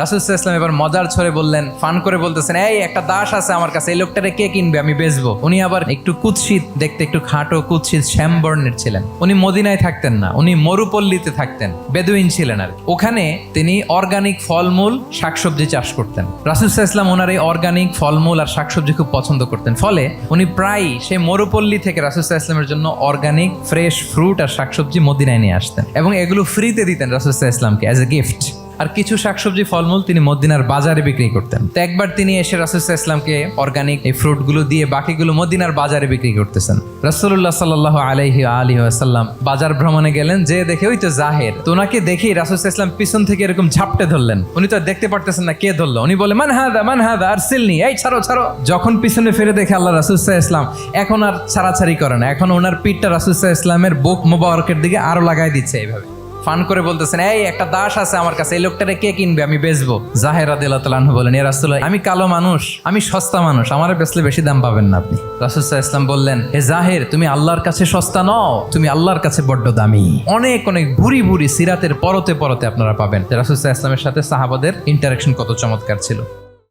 রাসুলসাহ ইসলাম এবার মজার ছড়ে বললেন, ফান করে বলতেছেন, এই, একটা দাস আছে আমার কাছে, এই লোকটারে কে কিনবে? আমি বেচবো। উনি আবার একটু কুৎসিত, দেখতে একটু খাটো, কুৎসিত শ্যাম বর্ণের ছিলেন। উনি মদিনায় থাকতেন না, উনি মরুপল্লীতে থাকতেন, বেদুইন ছিলেন আর ওখানে তিনি অর্গানিক ফলমূল, শাকসবজি চাষ করতেন। রাসুলসাহ ইসলাম ওনার এই অর্গানিক ফলমূল আর শাকসবজি খুব পছন্দ করতেন। ফলে উনি প্রায় সেই মরুপল্লী থেকে রাসুলসাহ ইসলামের জন্য অর্গানিক ফ্রেশ ফ্রুট আর শাকসবজি মদিনায় নিয়ে আসতেন এবং এগুলো ফ্রিতে দিতেন রাসুলসাহ ইসলামকে অ্যাজ এ গিফট আর কিছু শাকসবজি, ফলমূল তিনি মদিনার বাজারে বিক্রি করতেন। তো একবার তিনি এসে রাসুলসাহ ইসলামকে অর্গানিক এই ফ্রুটগুলো দিয়ে বাকিগুলো মদিনার বাজারে বিক্রি করতেছেন। রাসুল্লাহ সাল্লাহ আলাইহি আলী আসাল্লাম বাজার ভ্রমণে গেলেন যে দেখে ওই তো জাহের। তো ওনাকে দেখেই রাসুলসাহ ইসলাম পিছন থেকে এরকম ঝাপটে ধরলেন। উনি তো দেখতে পারতেছেন না কে ধরলো। উনি বলে, মান হাদা মান হাদা, আর সিলনি এই ছাড়ো ছাড়ো। যখন পিছনে ফিরে দেখে আল্লাহ রাসুলসাহ ইসলাম এখন আর ছাড়াছাড়ি করে না। এখন ওনার পিঠটা রাসুলসাহ ইসলামের বুক মোবারকের দিকে আরও লাগাই দিচ্ছে এইভাবে। ফান করে বলতেছেন, এই, একটা দাস আছে আমার কাছে, এই লোকটারে কে কিনবে? আমি বেচবো। জাহের আদিল্লাহ বলেন, এ রাসুল্লাহ আমি কালো মানুষ, আমি সস্তা মানুষ, আমার বেচলে বেশি দাম পাবেন না আপনি। রাসুল্লাহ ইসলাম বললেন হে জাহের, তুমি আল্লাহর কাছে সস্তা নও, তুমি আল্লাহর কাছে বড্ড দামি। অনেক অনেক ভুরি ভুরি সিরাতের পরতে পরতে আপনারা পাবেন। রাসুল্লাহ ইসলামের সাথে সাহাবাদের ইন্টারাকশন কত চমৎকার ছিল।